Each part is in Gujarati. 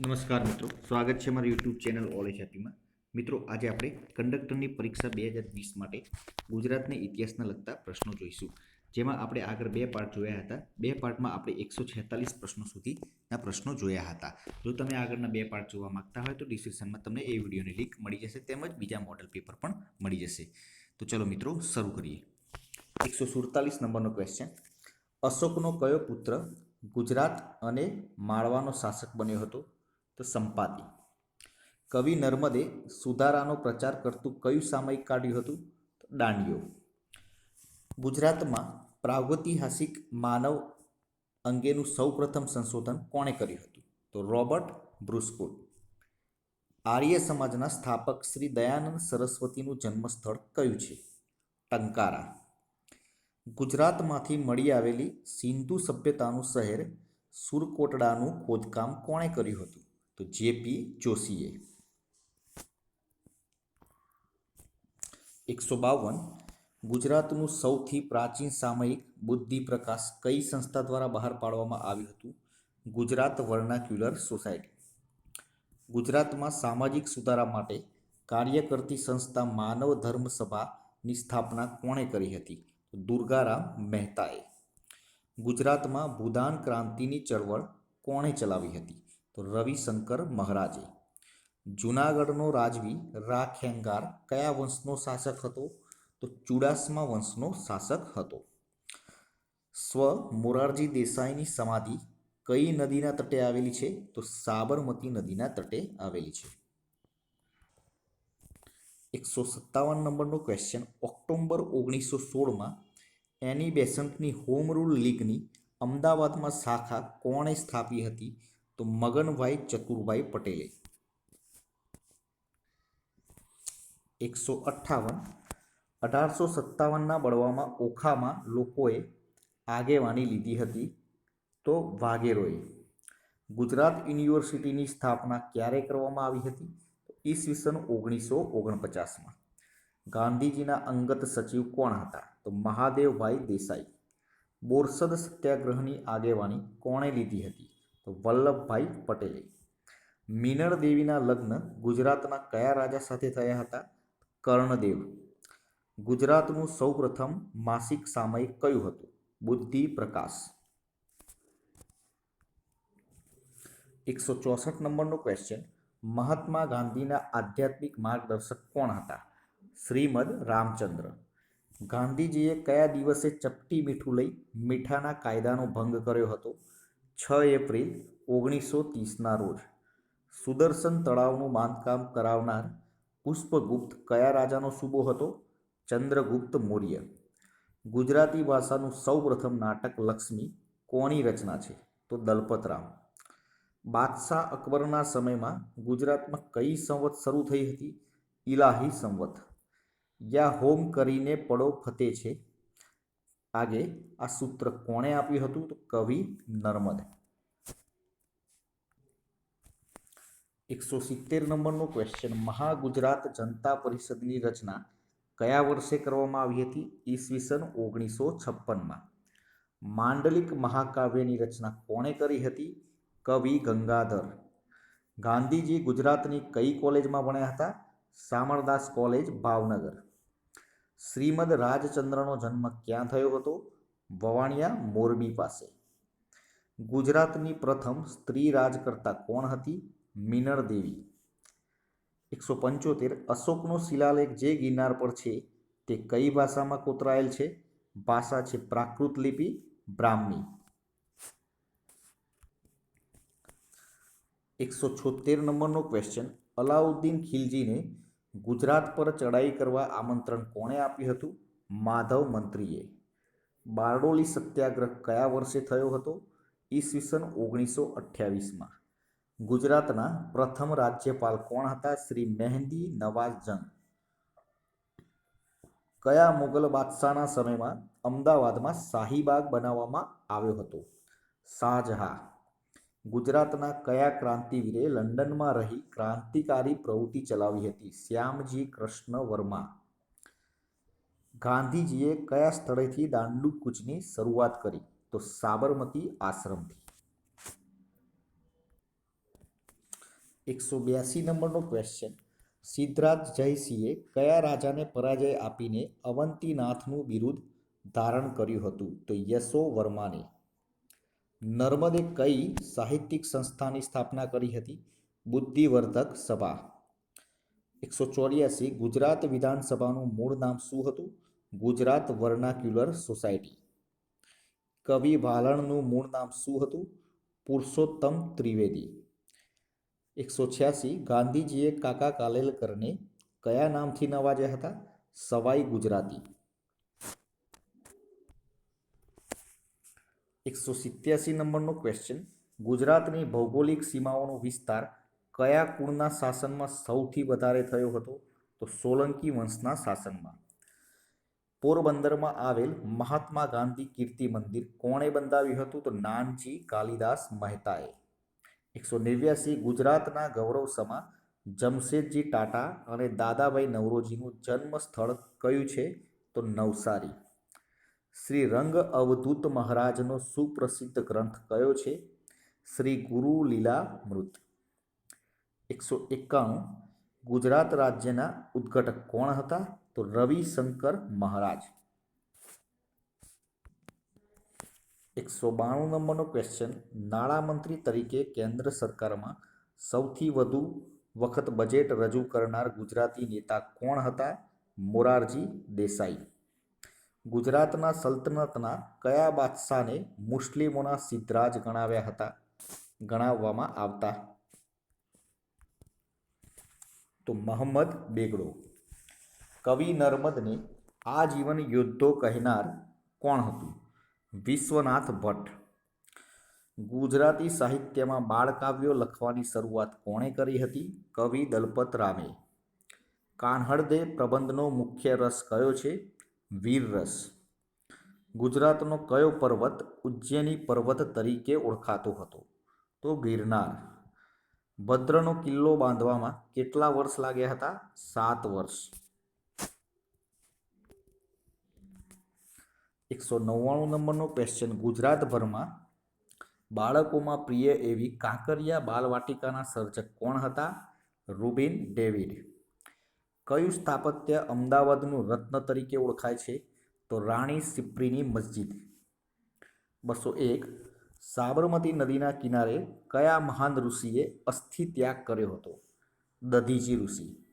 નમસ્કાર મિત્રો. સ્વાગત છે મારી યુટ્યુબ ચેનલ ઓલેજ હેપીમાં મિત્રો, આજે આપણે કંડક્ટરની પરીક્ષા બે હજાર વીસ માટે ગુજરાતને ઇતિહાસના લગતા પ્રશ્નો જોઈશું. જેમાં આપણે આગળ બે પાર્ટ જોયા હતા. બે પાર્ટમાં આપણે એકસો છેતાલીસ પ્રશ્નો સુધીના પ્રશ્નો જોયા હતા. જો તમે આગળના બે પાર્ટ જોવા માંગતા હોય તો ડિસ્ક્રિપ્શનમાં તમને એ વિડીયોની લિંક મળી જશે, તેમજ બીજા મોડલ પેપર પણ મળી જશે. તો ચલો મિત્રો, શરૂ કરીએ. એકસો સુડતાલીસ નંબરનો ક્વેશ્ચન અશોકનો કયો પુત્ર ગુજરાત અને માળવાનો શાસક બન્યો હતો? તો સંપાદી. કવિ નર્મદે સુધારાનો પ્રચાર કરતું કયું સામયિક કાઢ્યું હતું? દાંડિયો. ગુજરાતમાં પ્રાગૈતિહાસિક માનવ અંગેનું સૌપ્રથમ સંશોધન કોણે કર્યું હતું? તો રોબર્ટ બ્રુસ્કુટ. આર્ય સમાજના સ્થાપક શ્રી દયાનંદ સરસ્વતીનું જન્મસ્થળ કયું છે? ટંકારા. ગુજરાતમાંથી મળી આવેલી સિંધુ સભ્યતાનું શહેર સુરકોટડાનું ખોદકામ કોણે કર્યું હતું? તો જેપી જોશીએ એકસો બાવન. ગુજરાતનું સૌથી પ્રાચીન સામયિક બુદ્ધિ પ્રકાશ કઈ સંસ્થા દ્વારા બહાર પાડવામાં આવ્યું હતું? Gujarat vernacular society. ગુજરાતમાં સામાજિક સુધારા માટે કાર્ય કરતી સંસ્થા માનવ ધર્મ સભાની સ્થાપના કોણે કરી હતી? દુર્ગારામ મહેતાએ. ગુજરાતમાં ભૂદાન ક્રાંતિની ચળવળ કોણે ચલાવી હતી? તો રવિશંકર મહારાજે. જૂનાગઢનો રાજવી રા ખેંગાર કયા વંશનો શાસક હતો? તો ચુડાસમા વંશનો શાસક હતો. સ્વ મોરારજી દેસાઈની સમાધિ કઈ નદીના તટે આવેલી છે? તો સાબરમતી નદીના તટે આવેલી છે. એકસો સત્તાવન નંબરનો ક્વેશ્ચન ઓક્ટોબર ઓગણીસો સોળમાં એની બેસન્ટની હોમ રૂલ લીગની અમદાવાદમાં શાખા કોણે સ્થાપી હતી? તો મગનભાઈ ચતુરભાઈ પટેલે. એકસો અઠ્ઠાવન. અઢારસો સત્તાવનના બળવામાં ઓખામાં લોકોએ આગેવાની લીધી હતી તો વાઘેરોએ. ગુજરાત યુનિવર્સિટીની સ્થાપના ક્યારે કરવામાં આવી હતી? ઈસવીસન ઓગણીસો ઓગણપચાસમાં. ગાંધીજીના અંગત સચિવ કોણ હતા? તો મહાદેવભાઈ દેસાઈ. બોરસદ સત્યાગ્રહની આગેવાની કોણે લીધી હતી? વલ્લભભાઈ પટેલે. મીનળ દેવીના લગ્ન ગુજરાતના કયા રાજા સાથે થયા હતા? કર્ણદેવ. ગુજરાતનું સૌપ્રથમ માસિક સામયિક કયું હતું? બુદ્ધિ પ્રકાશ. એકસો ચોસઠ નંબરનો ક્વેશ્ચન મહાત્મા ગાંધીના આધ્યાત્મિક માર્ગદર્શક કોણ હતા? શ્રીમદ રામચંદ્ર. ગાંધીજીએ કયા દિવસે ચપટી મીઠું લઈ મીઠાના કાયદાનો ભંગ કર્યો હતો? છ એપ્રિલ ઓગણીસો ત્રીસના રોજ સુદર્શન તળાવનું બાંધકામ કરાવનાર પુષ્પગુપ્ત કયા રાજાનો સૂબો હતો? ચંદ્રગુપ્ત મૌર્ય. ગુજરાતી ભાષાનું સૌપ્રથમ નાટક લક્ષ્મી કોની રચના છે? તો દલપતરામ. બાદશાહ અકબરના સમયમાં ગુજરાતમાં કઈ સંવત શરૂ થઈ હતી? ઇલાહી સંવત. યા હોમ કરીને પડો ફતે છે આગે આ સૂત્ર કોણે આપ્યું હતું? તો કવિ નર્મદ. એકસો સિત્તેર નંબરનો ક્વેશ્ચન મહાગુજરાત જનતા પરિષદની રચના કયા વર્ષે કરવામાં આવી હતી? ઈસવીસન ઓગણીસો છપ્પનમાં. માંડલિક મહાકાવ્યની રચના કોણે કરી હતી? કવિ ગંગાધર. ગાંધીજી ગુજરાતની કઈ કોલેજમાં ભણ્યા હતા? શામળદાસ કોલેજ ભાવનગર. શ્રીમદ રાજચંદ્રનો જન્મ ક્યાં થયો હતો? વવાણિયા મોરબી પાસે. ગુજરાતની પ્રથમ સ્ત્રી રાજકર્તા કોણ હતી? મિનર દેવી. એકસો પંચોતેર અશોકનો શિલાલેખ જે ગિરનાર પર છે તે કઈ ભાષામાં કોતરાયેલ છે? ભાષા છે પ્રાકૃત લિપિ, બ્રાહ્મી. એકસો છોતેર નંબરનો ક્વેશ્ચન અલાઉદ્દીન ખિલજીને ગુજરાત પર ચડાઈ કરવા આમંત્રણ કોણે આપ્યું હતું? માધવ મંત્રીએ. બારડોલી સત્યાગ્રહ કયા વર્ષે થયો હતો? ઈસવીસન ઓગણીસો અઠ્યાવીસમાં. ગુજરાતના પ્રથમ રાજ્યપાલ કોણ હતા? શ્રી મહેંદી નવાઝ જંગ કયા મુગલ બાદશાહના સમયમાં અમદાવાદમાં શાહીબાગ બનાવવામાં આવ્યો હતો? શાહજહાં. ગુજરાતના કયા ક્રાંતિવીરે લંડનમાં રહી ક્રાંતિકારી પ્રવૃત્તિ ચલાવી હતી? શ્યામજી કૃષ્ણ વર્મા. ગાંધીજીએ કયા સ્થળેથી દાંડુ કૂચની શરૂઆત કરી? તો સાબરમતી આશ્રમથી. એકસો બ્યાસી નંબરનો ક્વેશ્ચન સિદ્ધરાજ જયસિંહે કયા રાજાને પરાજય આપીને અવંતીનાથનું બિરુદ ધારણ કર્યું હતું? તો યશો વર્માને. નર્મદે કઈ સાહિત્યિક સંસ્થાની સ્થાપના કરી હતી? બુદ્ધિવર્ધક સભા. એકસો ચોર્યાસી ગુજરાત વિધાનસભાનું મૂળ નામ શું હતું? Gujarat vernacular society. કવિ ભાલણનું મૂળ નામ શું હતું? પુરુષોત્તમ ત્રિવેદી. એકસો છ્યાસી ગાંધીજીએ કાકા કાલેલકરને કયા નામથી નવાજ્યા હતા? સવાઈ ગુજરાતી. એકસો સિત્યાસી નંબરનો ક્વેશ્ચન ગુજરાતની ભૌગોલિક સીમાઓનો વિસ્તાર કયા કુળના શાસનમાં સૌથી વધારે થયો હતો? તો સોલંકી વંશના શાસનમાં. પોરબંદરમાં આવેલ મહાત્મા ગાંધી કીર્તિ મંદિર કોણે બંધાવ્યું હતું? તો નાનજી કાલિદાસ મહેતાએ. એકસો નેવ્યાસી ગુજરાતના ગૌરવ સમા જમશેદજી ટાટા અને દાદાભાઈ નવરોજીનું જન્મ સ્થળ કયું છે? તો નવસારી. શ્રી રંગ અવધૂત મહારાજનો સુપ્રસિદ્ધ ગ્રંથ કયો છે? શ્રી ગુરુ લીલા મૃત. એકસો એકાણું. ગુજરાત રાજ્યના ઉદ્ઘટક કોણ હતા? તો રવિશંકર મહારાજ. એકસો બાણું નંબરનો ક્વેશ્ચન નાણામંત્રી તરીકે કેન્દ્ર સરકારમાં સૌથી વધુ વખત બજેટ રજૂ કરનાર ગુજરાતી નેતા કોણ હતા? મોરારજી દેસાઈ. ગુજરાતના સલ્તનતના કયા બાદશાહને મુસ્લિમોના સિદ્ધરાજ ગણાવ્યા હતા? ગણાવવામાં આવતા. તો મોહમ્મદ બેગડો. કવિ નર્મદને આજીવન યોદ્ધો કહેનાર કોણ હતું? વિશ્વનાથ ભટ્ટ. ગુજરાતી સાહિત્યમાં બાળકાવ્યો લખવાની શરૂઆત કોણે કરી હતી? કવિ દલપત રામે. કાન્હડદે પ્રબંધનો મુખ્ય રસ કયો છે? વીર રસ ગુજરાતનો કયો પર્વત ઉજ્જૈની પર્વત તરીકે ઓળખાતો હતો? તો ગિરનાર. ભદ્રનો કિલ્લો બાંધવામાં કેટલા વર્ષ લાગ્યા હતા? સાત વર્ષ. એકસો નવ્વાણું નંબરનો ક્વેશ્ચન ગુજરાતભરમાં બાળકોમાં પ્રિય એવી કાંકરિયા બાલવાટિકાના સર્જક કોણ હતા? Reuben David. કયું સ્થાપત્ય અમદાવાદનું રત્ન તરીકે ઓળખાય છે? તો રાણી સિપ્રીની મસ્જિદ. બસો એક. સાબરમતી નદીના કિનારે કયા મહાન ઋષિએ અસ્થિ ત્યાગ કર્યો હતો? દધીજી ઋષિ.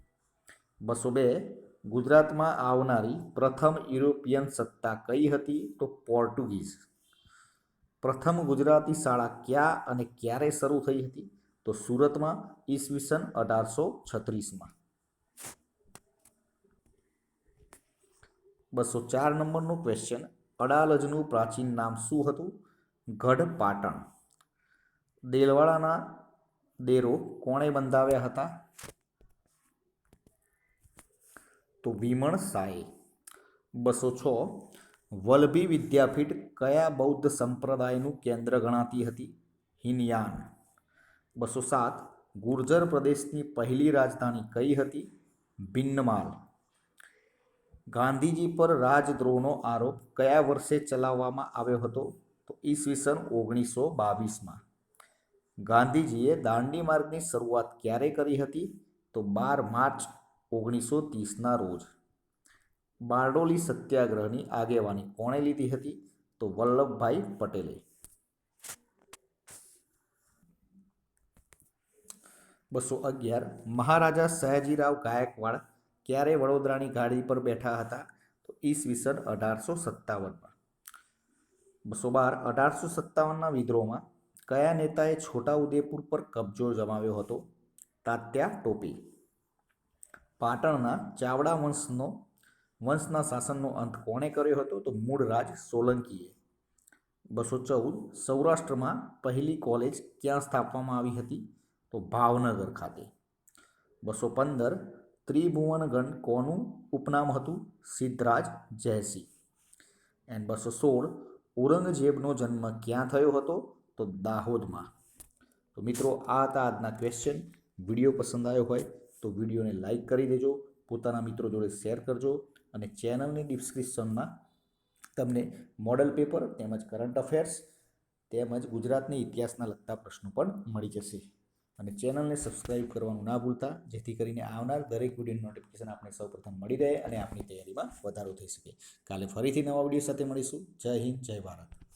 બસો બે. ગુજરાતમાં આવનારી પ્રથમ યુરોપિયન સત્તા કઈ હતી? તો પોર્ટુગીઝ. પ્રથમ ગુજરાતી શાળા ક્યાં અને ક્યારે શરૂ થઈ હતી? તો સુરતમાં ઈસવીસન અઢારસો છત્રીસમાં. બસો ચાર નંબરનું ક્વેશ્ચન અડાલજનું પ્રાચીન નામ શું હતું? ગઢ પાટણ દેલવાડાના દેરો કોણે બંધાવ્યા હતા? તો વિમણ સાએ બસો છ. વલ્લભી વિદ્યાપીઠ કયા બૌદ્ધ સંપ્રદાયનું કેન્દ્ર ગણાતી હતી? હિનયાન બસો સાત. ગુર્જર પ્રદેશની પહેલી રાજધાની કઈ હતી? ભિન્નમાલ. ગાંધીજી પર રાજદ્રોહનો આરોપ કયા વર્ષે ચલાવવામાં આવ્યો હતો? તો ઈસવીસન ઓગણીસો બાવીસમાં. ગાંધીજીએ દાંડી માર્ગની શરૂઆત ક્યારે કરી હતી? તો બાર માર્ચ ઓગણીસો ત્રીસના રોજ. બારડોલી સત્યાગ્રહની આગેવાની કોણે લીધી હતી? તો વલ્લભભાઈ પટેલે. બસો અગિયાર. મહારાજા સયાજીરાવ ગાયકવાડ ક્યારે વડોદરાની ગાડી પર બેઠા હતા? તો ઈસવીસન અઢારસો સત્તાવનમાં. બસો બાર, અઢારસો સત્તાવનના વિદ્રોહમાં કયા નેતાએ છોટાઉદેપુર પર કબજો જમાવ્યો હતો? તાત્યા ટોપી. પાટણના ચાવડા વંશનો, વંશના શાસનનો અંત કોણે કર્યો હતો? તો મૂળરાજ સોલંકીએ. બસો ચૌદ, સૌરાષ્ટ્રમાં પહેલી કોલેજ ક્યાં સ્થાપવામાં આવી હતી? તો ભાવનગર ખાતે. બસો પંદર ત્રિભુવનગઢ કોનું ઉપનામ હતું? સિદ્ધરાજ જયસિંહ. એન્ડ બસો સોળ ઔરંગઝેબનો જન્મ ક્યાં થયો હતો? તો દાહોદમાં. તો મિત્રો, આ હતા આજના ક્વેશ્ચન વીડિયો પસંદ આવ્યો હોય તો વિડીયોને લાઇક કરી દેજો. પોતાના મિત્રો જોડે શેર કરજો અને ચેનલની ડિસ્ક્રિપ્શનમાં તમને મોડલ પેપર તેમજ કરંટ અફેર્સ તેમજ ગુજરાતની ઇતિહાસના લગતા પ્રશ્નો પણ મળી જશે. અને ચેનલને સબસ્ક્રાઇબ કરવાનું ના ભૂલતા, જેથી કરીને આવનાર દરેક વિડીયોની નોટિફિકેશન આપણે સૌપ્રથમ મળી રહે અને આપણી તૈયારીમાં વધારો થઈ શકે. કાલે ફરીથી નવા વીડિયો સાથે મળીશું. જય હિન્દ, જય ભારત.